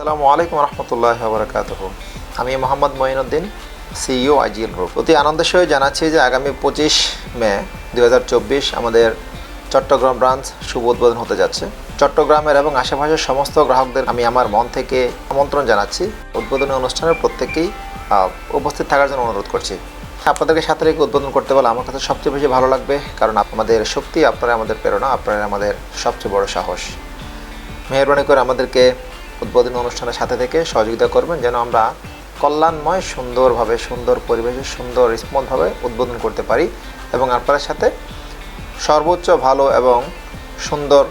আসসালামু আলাইকুম রহমতুল্লাহ বরকাত আমি Mohammad Moinuddin, CEO IGL group. অতি আনন্দের সঙ্গে জানাচ্ছি যে আগামী পঁচিশ মে দু হাজার চব্বিশ আমাদের চট্টগ্রাম ব্রাঞ্চ শুভ উদ্বোধন হতে যাচ্ছে। চট্টগ্রামের এবং আশেপাশের সমস্ত গ্রাহকদের আমি আমার মন থেকে আমন্ত্রণ জানাচ্ছি। উদ্বোধনী অনুষ্ঠানের প্রত্যেকেই উপস্থিত থাকার জন্য অনুরোধ করছি। আপনাদেরকে সাথে রেখে উদ্বোধন করতে পারলে আমার কাছে সবচেয়ে বেশি ভালো লাগবে, কারণ আপনাদের শক্তি আপনারা আমাদের প্রেরণা আপনারা আমাদের সবচেয়ে বড় সাহস। মেহরবানি করে আমাদেরকে উদ্বোধনী অনুষ্ঠানের সাথে থেকে সহযোগিতা করবেন যেন আমরা কল্যাণময়, সুন্দরভাবে, সুন্দর পরিবেশে, সুন্দর রিসপন্সভাবে উদ্বোধন করতে পারি এবং আপনাদের সাথে সর্বোচ্চ ভালো এবং সুন্দর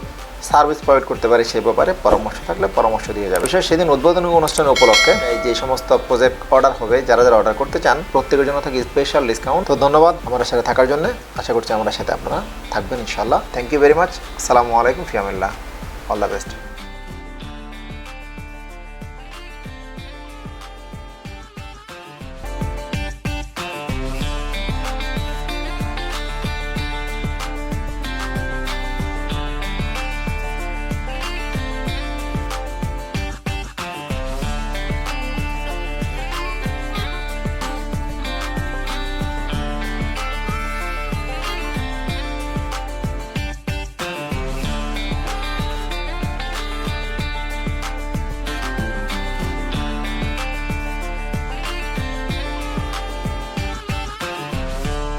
সার্ভিস প্রোভাইড করতে পারি সেই ব্যাপারে পরামর্শ থাকলে পরামর্শ দিয়ে যাবে। বিশেষ সেদিন উদ্বোধনী অনুষ্ঠান উপলক্ষে এই যে সমস্ত প্রজেক্ট অর্ডার হবে, যারা যারা অর্ডার করতে চান, প্রত্যেকের জন্য থাকে স্পেশাল ডিসকাউন্ট তো ধন্যবাদ আমার সাথে থাকার জন্য। আশা করছি আমার সাথে আপনারা থাকবেন ইনশাল্লাহ থ্যাংক ইউ ভেরি মাচ আসসালামু আলাইকুম ফিয়ামিল্লাহ। All the best